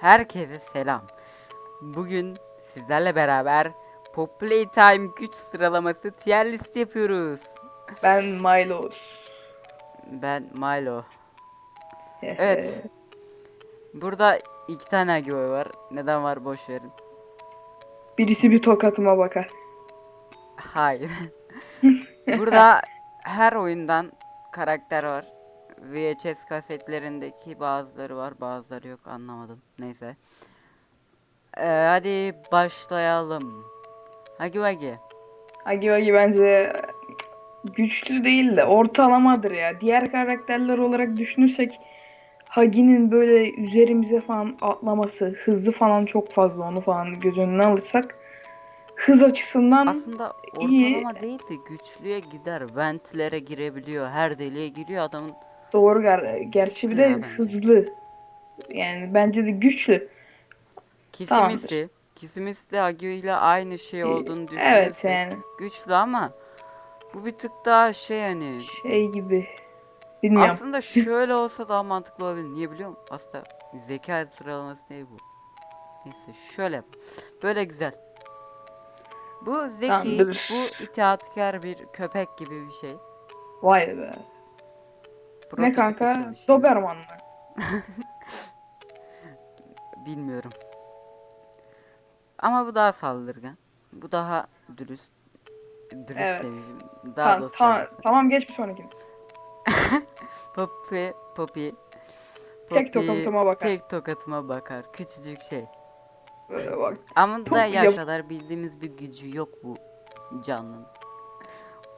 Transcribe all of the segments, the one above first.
Herkese selam. Bugün sizlerle beraber Pop Playtime güç sıralaması tier list yapıyoruz. Ben Milo. Ben Milo. Evet. Burada iki tane Agiboy var. Neden var boş verin. Birisi bir tokatıma bakar. Hayır. Burada her oyundan karakter var. VHS kasetlerindeki bazıları var, bazıları yok anlamadım. Neyse. Ee, hadi başlayalım. Hagi Vagi. Agi Wagi bence güçlü değil de ortalamadır ya. Diğer karakterler olarak düşünürsek Hagi'nin böyle üzerimize falan atlaması, hızı falan çok fazla onu falan göz önüne alırsak hız açısından Aslında iyi. ortalama değil de güçlüye gider. Ventlere girebiliyor. Her deliğe giriyor adamın. Doğru ger gerçi bir de ya bence. hızlı. Yani bence de güçlü. Tamamdır. Kisimisi. Kisimisi de Hagi ile aynı şey olduğunu düşünürsek. Evet yani Güçlü ama bu bir tık daha şey hani şey gibi. Bilmiyorum. Aslında şöyle olsa daha mantıklı olabilir. Niye biliyor musun? Aslında zeka sıralaması değil bu. Neyse şöyle yap. Böyle güzel. Bu zeki, Tamamdır. bu itaatkar bir köpek gibi bir şey. Vay be. Ne kanka? çalışıyor. Doberman mı? Bilmiyorum. Ama bu daha saldırgan. Bu daha dürüst. Dürüst Evet. demişim. Daha Ta- ta- tamam geç bir sonraki. Poppy, Poppy. Tek Poppy tokatıma bakar. Tek tokatıma bakar. Küçücük şey. Böyle bak. Ama Çok da yaş kadar bildiğimiz bir gücü yok bu canlının.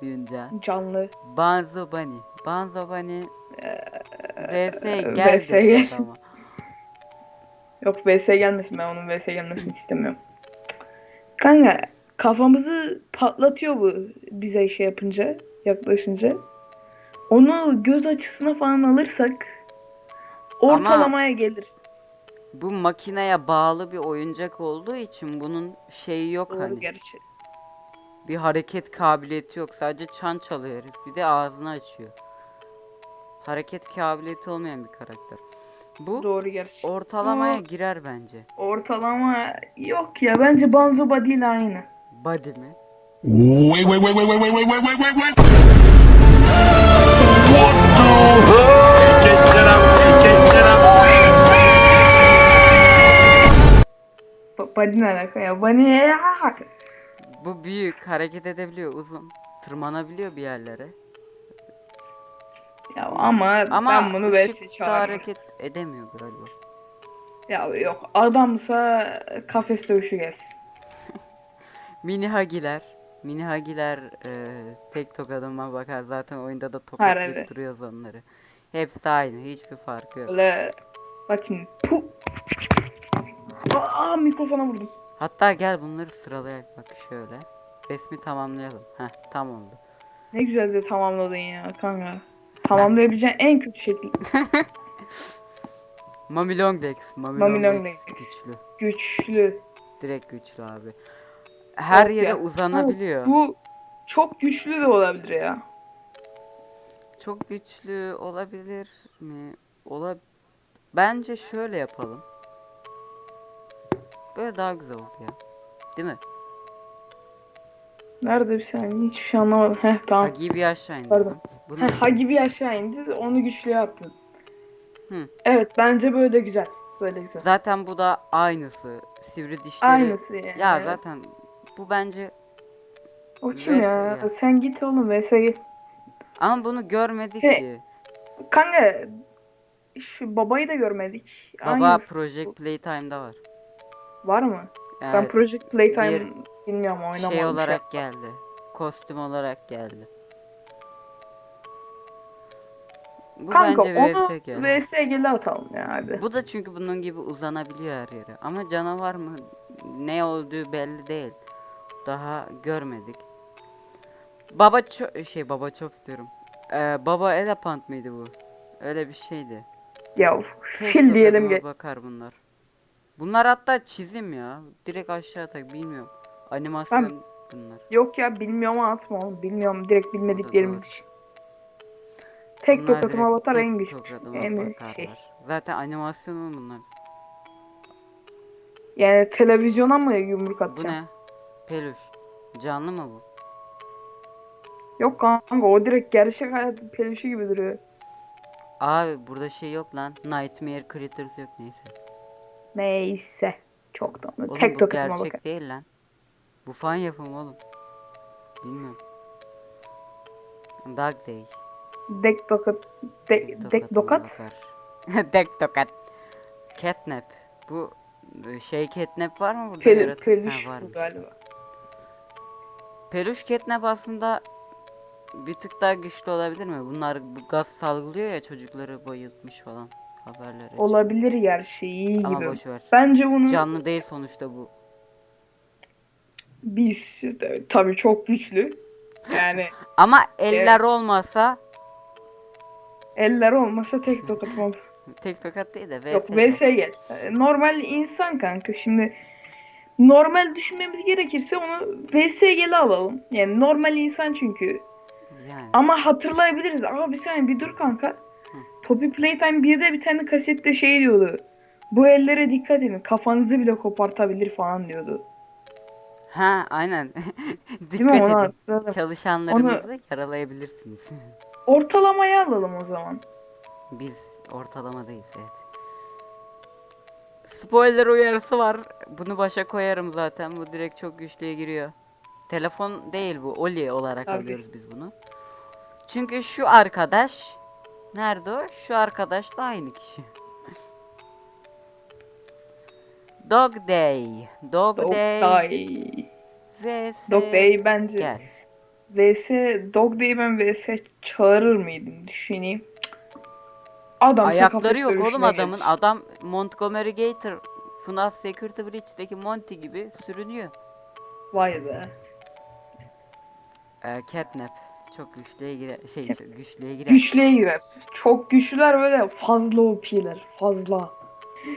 Oyuncağın. Canlı. Banzo Bunny. Banzo Bunny VS gel VS gel. Yok VS gelmesin ben onun VS gelmesini istemiyorum. Kanka kafamızı patlatıyor bu bize şey yapınca yaklaşınca. Onu göz açısına falan alırsak ortalamaya gelir. Bu makineye bağlı bir oyuncak olduğu için bunun şeyi yok Doğru hani. gerçi. Bir hareket kabiliyeti yok. Sadece çan çalıyor herif. Bir de ağzını açıyor. Hareket kabiliyeti olmayan bir karakter. Bu Doğru gerçi. ortalamaya Bu- girer bence. Ortalama yok ya bence Banzo Body ile aynı. Body mi? Wait, wait, wait, wait, wait, wait, wait, wait, wait, wait, wait. Ba- Body ne alaka ya? Body ya. Bu büyük hareket edebiliyor uzun. Tırmanabiliyor bir yerlere. Ya ama, Ama ben bunu VS ışıkta çağırırım. hareket edemiyor galiba. Ya yok adamsa kafes dövüşü gelsin. Mini hagiler. Mini hagiler e, tek tokadıma bakar zaten oyunda da tokatlayıp duruyoruz onları. Hepsi aynı hiçbir farkı yok. Böyle bakayım. Pu. Aa mikrofona vurdum. Hatta gel bunları sıralayak bak şöyle. Resmi tamamlayalım. Heh tam oldu. Ne güzel de tamamladın ya kanka. Tamamlayabileceğin en kötü şekil. Mami Longlegs. Mami, Mami Longlegs güçlü. Güçlü. Direkt güçlü abi. Her Çok yere ya. uzanabiliyor. Bu, bu çok güçlü de olabilir ya. Çok güçlü olabilir mi? Ola Bence şöyle yapalım. Böyle daha güzel oldu ya. Değil mi? Nerede bir saniye hiçbir şey anlamadım. Heh tamam. Hagi'yi bir aşağı indir. Pardon. Bunu Heh, Hagi bir aşağı indi onu güçlüye attın. Hı. Evet bence böyle güzel. Böyle güzel. zaten bu da aynısı. Sivri dişleri. Aynısı yani. Ya zaten bu bence O kim ya? VS ya. Sen git oğlum VS git. ama bunu görmedik Şey, ki. Kanka şu babayı da görmedik. Baba Aynısı. Project Playtime'da var. Var mı? Ben Evet. Project Playtime Bir bilmiyorum oynamadım. şey olarak geldi. Kostüm olarak geldi. Bu Kanka bence onu VS geldi. VSG'li atalım ya hadi. Bu da çünkü bunun gibi uzanabiliyor her yere. Ama canavar mı? Ne olduğu belli değil. Daha görmedik. Baba çok şey baba çok istiyorum. Ee, baba Elephant mıydı bu? Öyle bir şeydi. Ya fil diyelim bakar bunlar. Bunlar hatta çizim ya. Direkt aşağı tak bilmiyorum. Animasyon bunlar. Yok ya bilmiyorum atma oğlum. Bilmiyorum direkt bilmediklerimiz için. Tek Bunlar tokatıma batar tek en güçlü. tokadıma En şey. Zaten animasyonu bunlar. Yani televizyona mı yumruk Bu atacağım? ne? Peluş. Canlı mı bu? Yok kanka o direkt gerçek hayat peluşu gibi duruyor. Abi burada şey yok lan. Nightmare Critters yok neyse. Neyse. Çok da Oğlum Tek bu tokatıma gerçek bakar. değil lan. Bu fan yapımı oğlum. Bilmiyorum. Dark Day. Dek tokat. Dek, dek dokat. Dek tokat. Catnap. Bu e, şey catnap var mı burada? Pel, yaratık? peluş Ha, varmış. galiba. Peluş catnap aslında bir tık daha güçlü olabilir mi? Bunlar bu gaz salgılıyor ya çocukları bayıltmış falan. Haberler açık. Olabilir iyi Ama gibi. boş ver. Bence bunu Canlı değil sonuçta bu. biz de- tabii çok güçlü. Yani Ama eller olmasa eller olmasa tek tokatıma tek tokat değil de Yok VS. vs gel. Normal insan kanka şimdi normal düşünmemiz gerekirse onu vs gel alalım. Yani normal insan çünkü. Yani. Ama hatırlayabiliriz. Ama bir saniye bir dur kanka. Poppy Playtime 1'de bir tane kasette şey diyordu. Bu ellere dikkat edin. Kafanızı bile kopartabilir falan diyordu. Ha aynen. Dikkat Onu edin. hatırladım. Çalışanlarımızı yaralayabilirsiniz. Ortalamayı alalım o zaman. Biz ortalamadayız evet. Spoiler uyarısı var. Bunu başa koyarım zaten. Bu direkt çok güçlüye giriyor. Telefon değil bu. Oli olarak Tabii. alıyoruz biz bunu. Çünkü şu arkadaş nerede o? Şu arkadaş da aynı kişi. Dog Day. Dog, Dog Day. Day. vs. Dog Day bence. Gel. VS Dog Day'i ben VS çağırır mıydım düşüneyim. Adam Ayakları yok oğlum adamın. gelir. Adam Montgomery Gator FNAF Security Breach'teki Monty gibi sürünüyor. Vay be. Ee, Catnap çok güçlüye girer şey güçlüye girer. Güçlüye girer. Çok güçlüler böyle fazla OP'ler. Fazla.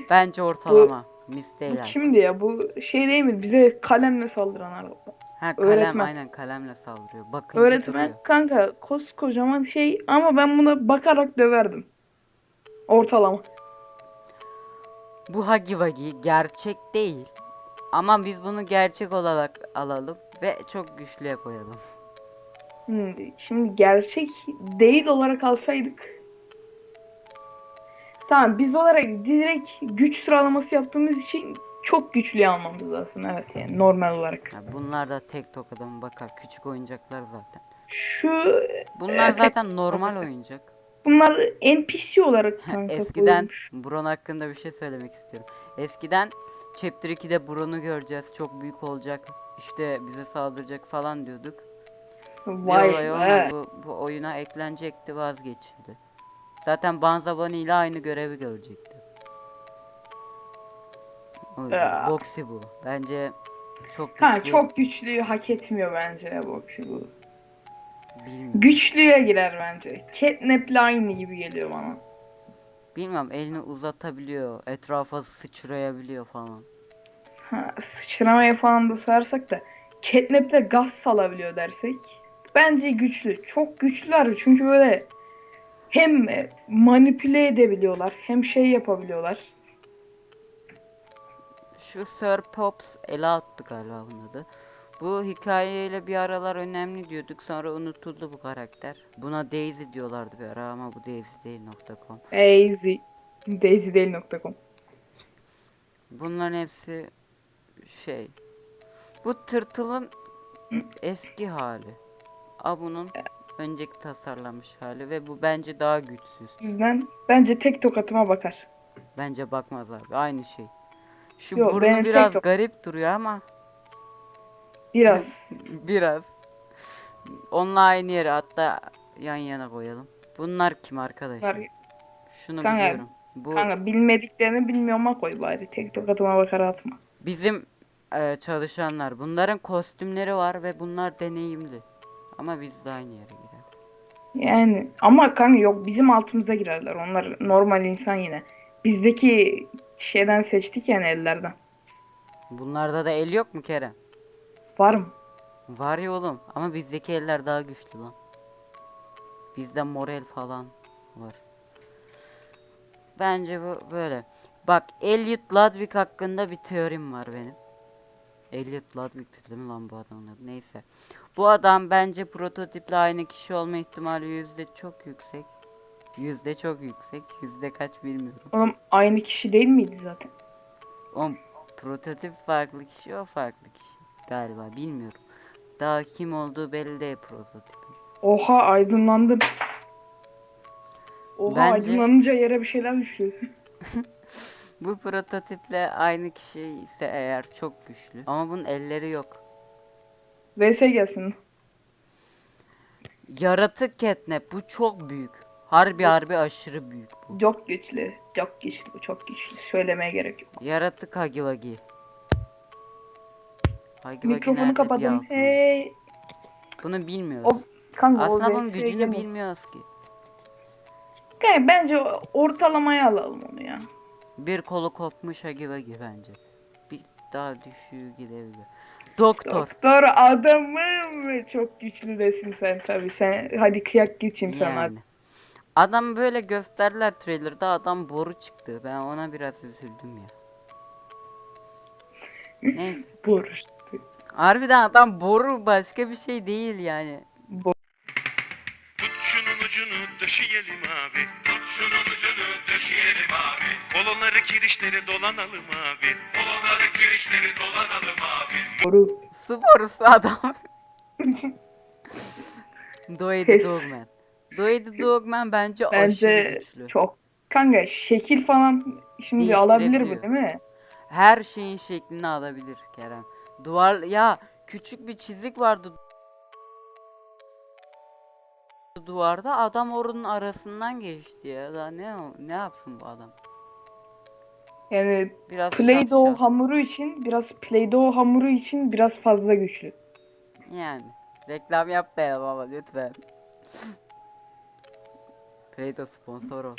Bence ortalama. Bu yani. kimdi ya? Bu şey değil mi? Bize kalemle saldıran araba. Ha kalem Öğretmen. aynen kalemle saldırıyor. Bakınca Öğretmen kanka koskocaman şey ama ben buna bakarak döverdim. Ortalama. Bu Hagi Wagi gerçek değil. Ama biz bunu gerçek olarak alalım ve çok güçlüye koyalım. Şimdi, şimdi gerçek değil olarak alsaydık. Tamam biz olarak direkt güç sıralaması yaptığımız için çok güçlü almamız lazım. Evet yani normal olarak. Ha, bunlar da tek tokadan bakar. Küçük oyuncaklar zaten. Şu Bunlar tek zaten normal oyuncak. bunlar NPC olarak kanka Eskiden koyulmuş. Bron hakkında bir şey söylemek istiyorum. Eskiden Chapter 2'de Bron'u göreceğiz. Çok büyük olacak. İşte bize saldıracak falan diyorduk. Bir Vay olay be. olmadı. Bu, bu oyuna eklenecekti vazgeçildi. Zaten Banza Bunny ile aynı görevi görecekti. Ya. Boxy bu. Bence çok Ha güçlü. çok güçlüyü hak etmiyor bence Boxy bu. Bilmiyorum. Güçlüye girer bence. Catnap'le aynı gibi geliyor bana. Bilmiyorum elini uzatabiliyor. Etrafa sıçrayabiliyor falan. Ha, sıçramaya falan da sorarsak da Catnap'le gaz salabiliyor dersek bence güçlü. Çok güçlüler çünkü böyle hem manipüle edebiliyorlar hem şey yapabiliyorlar. Şu Sir Pops ele attı galiba bunun adı. Bu hikayeyle bir aralar önemli diyorduk sonra unutuldu bu karakter. Buna Daisy diyorlardı bir ara ama bu Daisy değil.com. Daisy. Daisydale.com Bunların hepsi şey. Bu tırtılın eski hali. A bunun önceki tasarlanmış hali ve bu bence daha güçsüz. yüzden bence tek tokatıma bakar. Bence bakmaz abi aynı şey. Şu Yo, burnu benim biraz garip duruyor ama Biraz. biraz. Onunla aynı yere hatta yan yana koyalım. Bunlar kim arkadaş? Var. Şunu Kanka, biliyorum. Bu Kanka bilmediklerini bilmiyorma koy bari. Tek tokatıma bakar atma. bizim e, çalışanlar. Bunların kostümleri var ve bunlar deneyimli. Ama biz de aynı yere girer. Yani ama kanka yok bizim altımıza girerler. Onlar normal insan yine. Bizdeki şeyden seçtik yani ellerden. Bunlarda da el yok mu Kerem? Var mı? Var ya oğlum ama bizdeki eller daha güçlü lan. Bizde morel falan var. Bence bu böyle. Bak Elliot Ludwig hakkında bir teorim var benim. Elliot Ludwig değil mi lan bu adamın adı? Neyse. Bu adam bence prototiple aynı kişi olma ihtimali yüzde çok yüksek. Yüzde çok yüksek. Yüzde kaç bilmiyorum. Oğlum aynı kişi değil miydi zaten? O prototip farklı kişi o farklı kişi. Galiba bilmiyorum. Daha kim olduğu belli değil prototipin. Oha aydınlandım. Oha Bence- aydınlanınca yere bir şeyler düşüyor. Bu prototiple aynı kişi ise eğer çok güçlü. Ama bunun elleri yok. VS gelsin. Yaratık catnap bu çok büyük. Harbi harbi aşırı büyük bu. Çok güçlü. Çok güçlü bu çok güçlü. Söylemeye gerek yok. Yaratık Hagi Wagi. Hagi Mikrofonu kapadım. Hey. Bunu bilmiyoruz. O kanka Aslında o bunun VS'ye gücünü gelmez. bilmiyoruz ki. Kanka bence ortalamaya alalım onu ya. Bir kolu kopmuş Hagi Wagi bence. Bir daha düşüğü gidebilir. Doktor. Doktor adamım çok güçlü desin sen tabi sen hadi kıyak geçeyim sana. Yani. Adam böyle gösterdiler trailerda adam boru çıktı. Ben ona biraz üzüldüm ya. Neyse. Boruş. Harbiden adam boru başka bir şey değil yani. Bo- Tut şunun ucunu döşeyelim abi. Şunun ucunu döşeyelim abi. Kolonları kirişleri dolanalım abi. Kolonları kirişleri dolanalım abi. boru. Su borusu adam. Doy the Kes. Dogman. Doy the Dogman bence, aşırı Bence güçlü. çok. Kanka şekil falan şimdi alabilir bu değil mi? Her şeyin şeklini alabilir Kerem. Duvar ya küçük bir çizik vardı duvarda adam oranın arasından geçti ya. Daha ne ne yapsın bu adam? Yani Biraz Play-Doh hamuru için biraz Play-Doh hamuru için biraz fazla güçlü. Yani reklam yapmayalım ama lütfen. Play-Doh sponsor ol.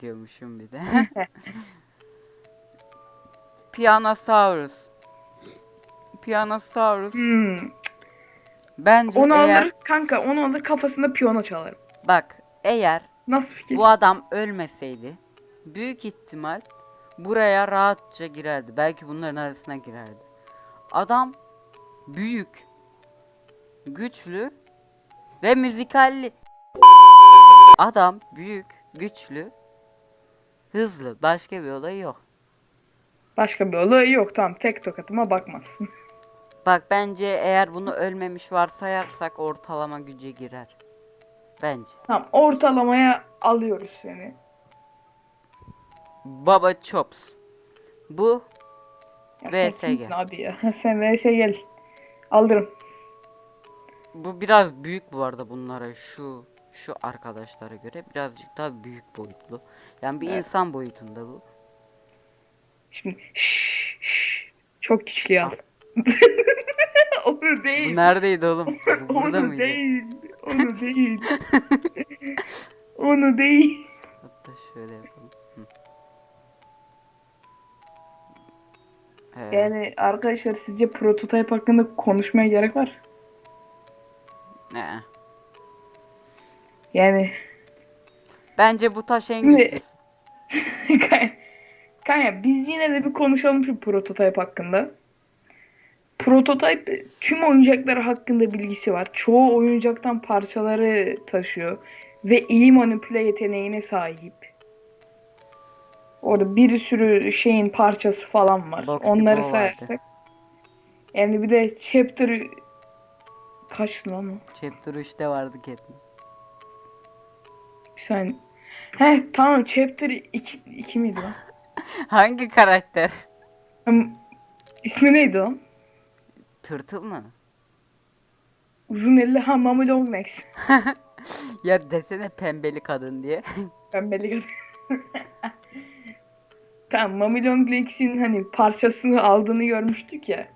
Diyormuşum bir de. Pianosaurus. Pianosaurus. Hmm. Bence Onu eğer alır kanka onu alır kafasında piyano çalarım. bak eğer Nasıl fikir? bu adam ölmeseydi büyük ihtimal buraya rahatça girerdi. Belki bunların arasına girerdi. Adam büyük, güçlü ve müzikalli. Adam büyük, güçlü, hızlı. Başka bir olayı yok. Başka bir olayı yok tamam tek tokatıma bakmazsın. Bak bence eğer bunu ölmemiş varsayarsak ortalama güce girer. Bence. tamam ortalamaya alıyoruz seni. Baba Chops. Bu Ya sen kimsin abi ya? Sen VS gel. Alırım. Bu biraz büyük bu arada bunlara şu şu arkadaşlara göre birazcık daha büyük boyutlu. Yani bir Evet. insan boyutunda bu. Şimdi şşş şşş. Çok güçlü al. Onu Bu değil. neredeydi oğlum? Bu burada Onu mıydı? değil. Onu değil. Onu değil. Hatta şöyle yapalım. Hı. Ee, Yani arkadaşlar sizce prototype hakkında konuşmaya gerek var? ne? Yani Bence bu taş en Şimdi- güçlüsü. Kanka biz yine de bir konuşalım şu prototype hakkında. Prototype tüm oyuncaklar hakkında bilgisi var. Çoğu oyuncaktan parçaları taşıyor. Ve iyi manipüle yeteneğine sahip. Orada bir sürü şeyin parçası falan var. Boxy Onları sayarsak. Yani bir de chapter kaç lan o? Chapter 3'te vardı Catnap. Bir saniye. Heh tamam chapter 2, 2 miydi lan? Hangi karakter? Hmm, İsmi neydi lan? Tırtıl mı? Uzun elli ha Mama Long Necks. Ya desene pembeli kadın diye. Belli gör- Tamam Mami Long Legs'in hani parçasını aldığını görmüştük ya.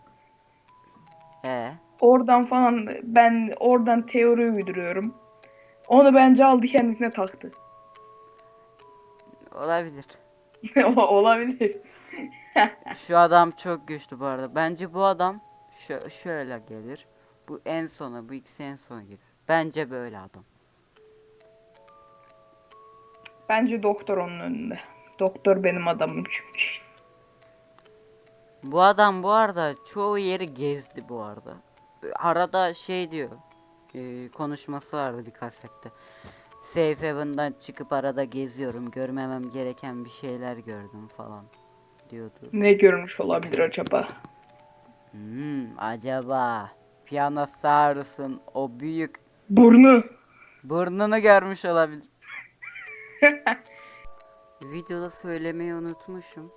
Ee, Oradan falan ben oradan teori uyduruyorum. Onu bence aldı kendisine taktı. olabilir. Olabilir. Şu adam çok güçlü bu arada. Bence bu adam şö- şöyle gelir. Bu en sona, bu ikisi en sona gelir. Bence böyle adam. Bence doktor onun önünde. Doktor benim adamım çünkü. Bu adam bu arada çoğu yeri gezdi bu arada. Arada şey diyor. e, konuşması vardı bir kasette. Safe Haven'dan çıkıp arada geziyorum. Görmemem gereken bir şeyler gördüm falan diyordu. Ne görmüş olabilir acaba? Hmm, acaba Pianosaurus'un o büyük Burnu. burnunu görmüş olabilir. Videoda söylemeyi unutmuşum.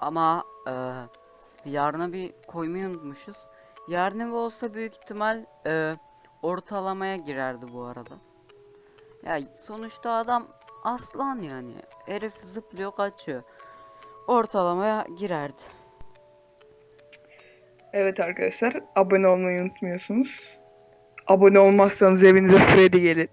Ama e, yarına bir koymayı unutmuşuz. Yarın bu olsa büyük ihtimal e, ortalamaya girerdi bu arada. Ya sonuçta adam aslan yani. Herif zıplıyor kaçıyor. Ortalamaya girerdi. Evet arkadaşlar abone olmayı unutmuyorsunuz. Abone olmazsanız evinize Freddy gelir.